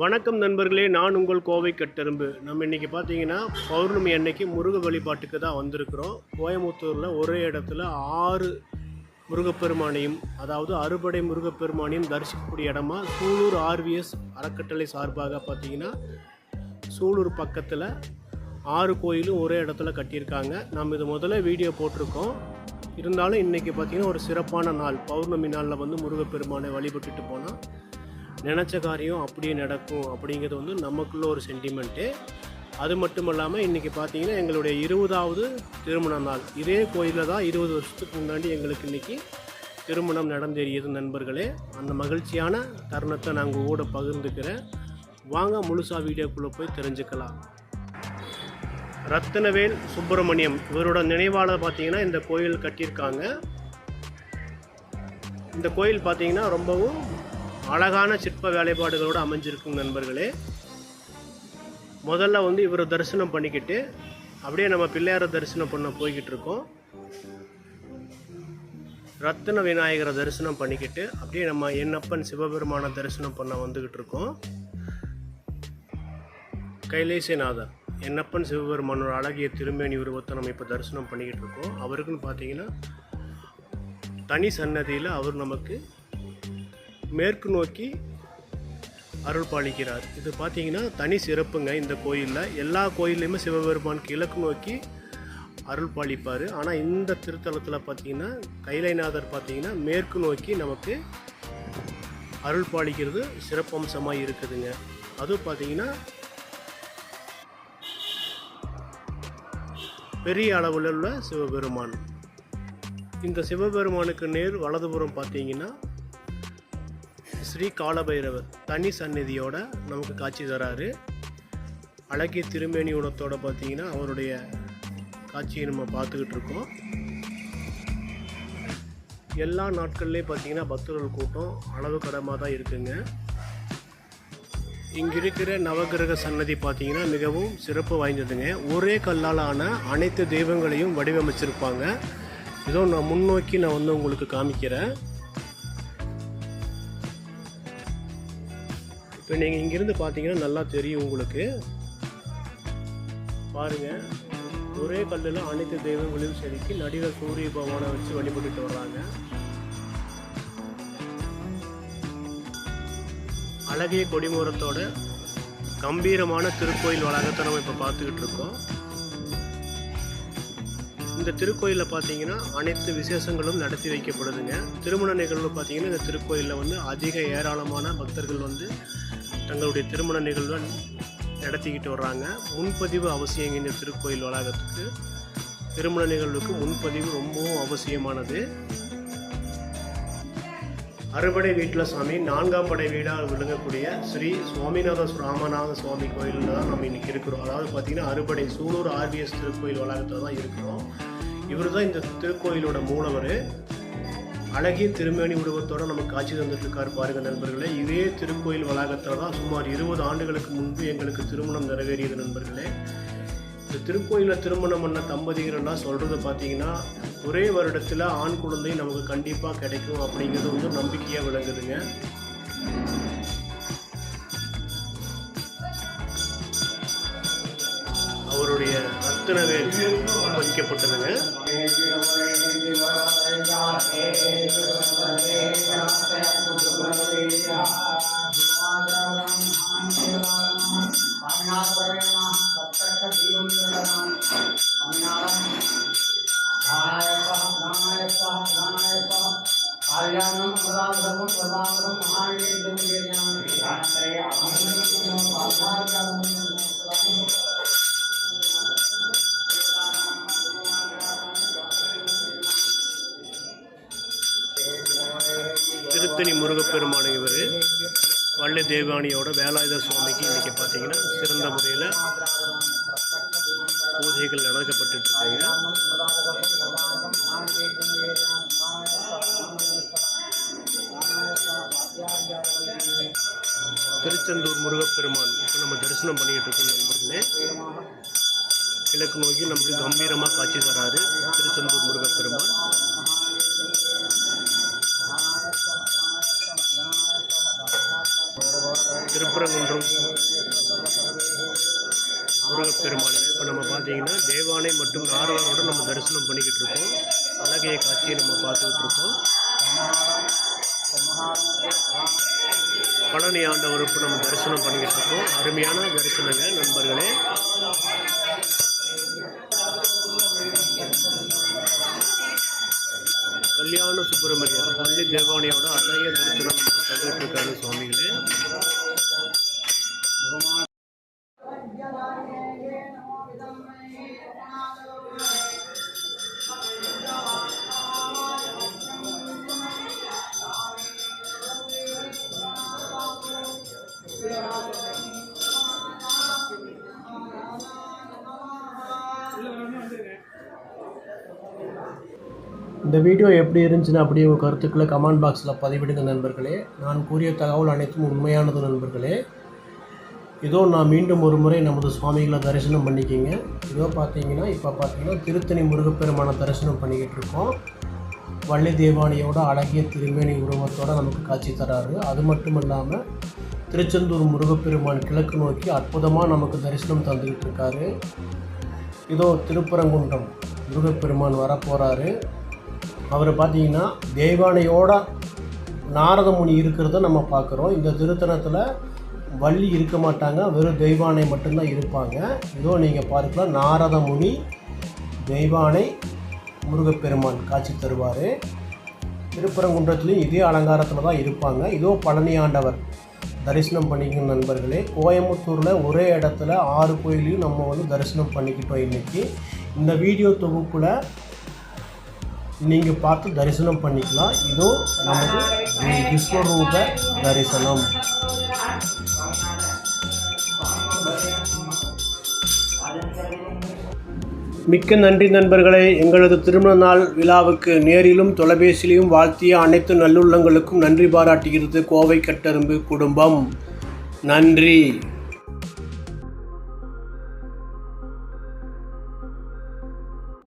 வணக்கம் நண்பர்களே நான் உங்கள் கோவை கட்டெரும்பு. நம்ம இன்றைக்கி பார்த்தீங்கன்னா பௌர்ணமி அன்னைக்கு முருக வழிபாட்டுக்கு தான் வந்திருக்கிறோம். கோயமுத்தூரில் ஒரே இடத்துல ஆறு முருகப்பெருமானையும் அதாவது அறுபடை முருகப்பெருமானையும் தரிசிக்கக்கூடிய இடமா சூலூர் ஆர்விஎஸ் அறக்கட்டளை சார்பாக பார்த்தீங்கன்னா சூலூர் பக்கத்தில் ஆறு கோயிலும் ஒரே இடத்துல கட்டியிருக்காங்க. நம்ம இது முதல்ல வீடியோ போட்டிருக்கோம். இருந்தாலும் இன்றைக்கி பார்த்தீங்கன்னா ஒரு சிறப்பான நாள். பௌர்ணமி நாளில் வந்து முருகப்பெருமானை வழிபட்டுட்டு போனால் நினச்ச காரியம் அப்படியே நடக்கும் அப்படிங்கிறது வந்து நமக்குள்ள ஒரு சென்டிமெண்ட்டு அது மட்டும் இல்லாமல் இன்றைக்கி பார்த்தீங்கன்னா எங்களுடைய இருபதாவது திருமண நாள். இதே கோயிலில் தான் இருபது வருஷத்துக்கு முன்னாடி எங்களுக்கு இன்றைக்கி திருமணம் நடந்தேறியது நண்பர்களே. அந்த மகிழ்ச்சியான தருணத்தை நாங்கள் கூட பகிர்ந்துக்கிறேன். வாங்க முழுசா வீடியோக்குள்ளே போய் தெரிஞ்சுக்கலாம். ரத்தினவேல் சுப்பிரமணியம் இவரோட நினைவாளர் பார்த்தீங்கன்னா இந்த கோயில் கட்டியிருக்காங்க. இந்த கோயில் பார்த்தீங்கன்னா ரொம்பவும் அழகான சிற்ப வேலைப்பாடுகளோடு அமைஞ்சிருக்கும் நண்பர்களே. முதல்ல வந்து இவர் தரிசனம் பண்ணிக்கிட்டு அப்படியே நம்ம பிள்ளையார தரிசனம் பண்ண போய்கிட்டு இருக்கோம் ரத்தின விநாயகரை தரிசனம் பண்ணிக்கிட்டு அப்படியே நம்ம என்னப்பன் சிவபெருமான தரிசனம் பண்ண வந்துக்கிட்டு இருக்கோம் கைலேசநாதர் என்னப்பன் சிவபெருமானோட அழகிய திருமேனி உருவத்தை நம்ம இப்போ தரிசனம் பண்ணிக்கிட்டு இருக்கோம் அவருக்குன்னு பார்த்தீங்கன்னா தனி சன்னதியில் அவர் நமக்கு மேற்கு நோக்கி அருள் பாலிக்கிறார் இது பார்த்தீங்கன்னா தனி சிறப்புங்க இந்த கோயிலில். எல்லா கோயில்லையுமே சிவபெருமான் கிழக்கு நோக்கி அருள் பாலிப்பார் ஆனால் இந்த திருத்தலத்தில் பார்த்தீங்கன்னா கைலைநாதர் பார்த்தீங்கன்னா மேற்கு நோக்கி நமக்கு அருள் பாலிக்கிறது சிறப்பம்சமாக இருக்குதுங்க. அதுவும் பார்த்தீங்கன்னா பெரிய அளவில் உள்ள சிவபெருமான். இந்த சிவபெருமானுக்கு நேர் வலதுபுறம் பார்த்தீங்கன்னா ஸ்ரீ காலபைரவர் தனி சந்நிதியோட நமக்கு காட்சி தராரு. அழகிய திருமேனி உணத்தோட பார்த்தீங்கன்னா அவருடைய காட்சியை நம்ம பார்த்துக்கிட்டு இருக்கோம். எல்லா நாட்கள்லேயும் பார்த்தீங்கன்னா பக்தர்கள் கூட்டம் அளவு கடமாக தான் இருக்குங்க. இங்கே இருக்கிற நவகிரக சன்னதி பார்த்தீங்கன்னா மிகவும் சிறப்பு வாய்ந்ததுங்க. ஒரே கல்லால் ஆன அனைத்து தெய்வங்களையும் வடிவமைச்சிருப்பாங்க. இதோ நான் முன்னோக்கி நான் வந்து உங்களுக்கு காமிக்கிறேன். இப்போ நீங்கள் இங்கேருந்து பார்த்தீங்கன்னா நல்லா தெரியும் உங்களுக்கு. பாருங்க. ஒரே கல்லில் அனைத்து தெய்வங்களையும் செதுக்கி நடிகர் சூரிய பகவானை வச்சு வழிபட்டுட்டு வர்றாங்க. அழகிய கொடிமூரத்தோட கம்பீரமான திருக்கோயில் வளாகத்தை நம்ம இப்போ பார்த்துக்கிட்டு இருக்கோம். இந்த திருக்கோயிலில் பார்த்தீங்கன்னா அனைத்து விசேஷங்களும் நடத்தி வைக்கப்படுதுங்க. திருமண நிகழ்வு பார்த்தீங்கன்னா இந்த திருக்கோயிலில் வந்து அதிக ஏராளமான பக்தர்கள் வந்து தங்களுடைய திருமண நிகழ்வை நடத்திக்கிட்டு வர்றாங்க. முன்பதிவு அவசியம் இந்த திருக்கோயில் வளாகத்துக்கு திருமண நிகழ்வுக்கு முன்பதிவு ரொம்பவும் அவசியமானது. அறுபடை வீட்டில் சுவாமி நான்காம் படை வீடாக விளங்கக்கூடிய ஸ்ரீ சுவாமிநாத ராமநாத சுவாமி கோயிலில் தான் நம்ம இன்னைக்கு இருக்கிறோம். அதாவது பார்த்தீங்கன்னா அறுபடை சூலூர் ஆர்பிஎஸ் திருக்கோயில் வளாகத்தில் தான் இருக்கிறோம். இவர் தான் இந்த திருக்கோயிலோட மூலவர். அழகிய திருமேனி உருவத்தோட நமக்கு காட்சி தந்துட்டுருக்கார் பாருங்கள் நண்பர்களே. இதே திருக்கோயில் வளாகத்தில் தான் சுமார் இருபது ஆண்டுகளுக்கு முன்பு எங்களுக்கு திருமணம் நிறைவேறியது நண்பர்களே. இந்த திருக்கோயிலில் திருமணம் பண்ண தம்பதிகள்லாம் சொல்கிறது பார்த்தீங்கன்னா ஒரே வருடத்தில் ஆண் குழந்தை நமக்கு கண்டிப்பாக கிடைக்கும் அப்படிங்கிறது வந்து நம்பிக்கையாக விளங்குதுங்க. அவருடைய ரத்தினவேல் வைக்கப்பட்டதுங்க கல்யாணம் பிரதானம் பிரதானம் மகாநீதம் திருத்தணி முருகப்பெருமான இவர் வள்ளி தேவானியோட வேலாயுத சுவாமிக்கு இன்றைக்கி பார்த்தீங்கன்னா சிறந்த முறையில் பூஜைகள் நடக்கப்பட்டு இருக்காங்க திருச்செந்தூர் முருகப்பெருமான் இப்போ நம்ம தரிசனம் பண்ணிக்கிட்டு இருக்கோம் நண்பர்களே. கிழக்கு நோக்கி நமக்கு கம்பீரமாக காட்சி தராரு திருச்செந்தூர் முருகப்பெருமான். திருப்பரங்குன்றம். முருகப்பெருமான் இப்போ நம்ம பார்த்தீங்கன்னா தேவானை மற்றும் நாரதரோட நம்ம தரிசனம் பண்ணிக்கிட்டு இருக்கோம். அழகிய காட்சியை நம்ம பார்த்துக்கிட்டு இருக்கோம். பழனி ஆண்டவருக்கு நம்ம தரிசனம் பண்ணிக்கிட்டு இருக்கோம். அருமையான தரிசனங்க நண்பர்களே. கல்யாண சுப்பிரமணியர் வள்ளி தேவானியோட அழகிய தரிசனம் கண்டுகிட்டு இருக்காரு சுவாமிகளே. இந்த வீடியோ எப்படி இருந்துச்சுன்னு அப்படியே உங்கள் கருத்துக்களை கமெண்ட் பாக்ஸில் பதிவிடுங்க நண்பர்களே. நான் கூறிய தகவல் அனைத்தும் உண்மையானது நண்பர்களே. இதோ நான் மீண்டும் ஒரு முறை நமது சுவாமிகளை தரிசனம் பண்ணிக்கிங்க. இதோ பார்த்தீங்கன்னா இப்போ பார்த்தீங்கன்னா திருத்தணி முருகப்பெருமான தரிசனம் பண்ணிக்கிட்டு இருக்கோம். வள்ளி தேவானியோட அழகிய திருமேனி உருவத்தோடு நமக்கு காட்சி தராரு. அது மட்டும் இல்லாமல் திருச்செந்தூர் முருகப்பெருமான் கிழக்கு நோக்கி அற்புதமாக நமக்கு தரிசனம் தந்துக்கிட்டு இருக்காரு இதோ திருப்பரங்குன்றம் முருகப்பெருமான் வரப்போகிறாரு அவர் பார்த்தீங்கன்னா தெய்வானையோட நாரதமுனி இருக்கிறத நம்ம பார்க்குறோம். இந்த திருத்தலத்தில் வள்ளி இருக்க மாட்டாங்க வெறும் தெய்வானை மட்டும்தான் இருப்பாங்க. இதோ நீங்கள் பார்க்கலாம் நாரதமுனி தெய்வானை முருகப்பெருமான் காட்சி தருவார். திருப்பரங்குன்றத்துலேயும் இதே அலங்காரத்தில் தான் இருப்பாங்க. இதோ பழனி ஆண்டவர் தரிசனம் பண்ணிக்கணும் நண்பர்களே. கோயம்புத்தூரில் ஒரே இடத்துல ஆறு கோயிலையும் நம்ம வந்து தரிசனம் பண்ணிக்கிட்டோம் இன்றைக்கி இந்த வீடியோ தொகுப்பில் நீங்கள் பார்த்து தரிசனம் பண்ணிக்கலாம். இதோ நமது விஸ்வரூப தரிசனம். மிக்க நன்றி நண்பர்களே. எங்களது திருமண நாள் விழாவுக்கு நேரிலும் தொலைபேசியிலும் வாழ்த்திய அனைத்து நல்லுள்ளங்களுக்கும் நன்றி பாராட்டுகிறது. கோவை கட்டரும்பு குடும்பம். நன்றி.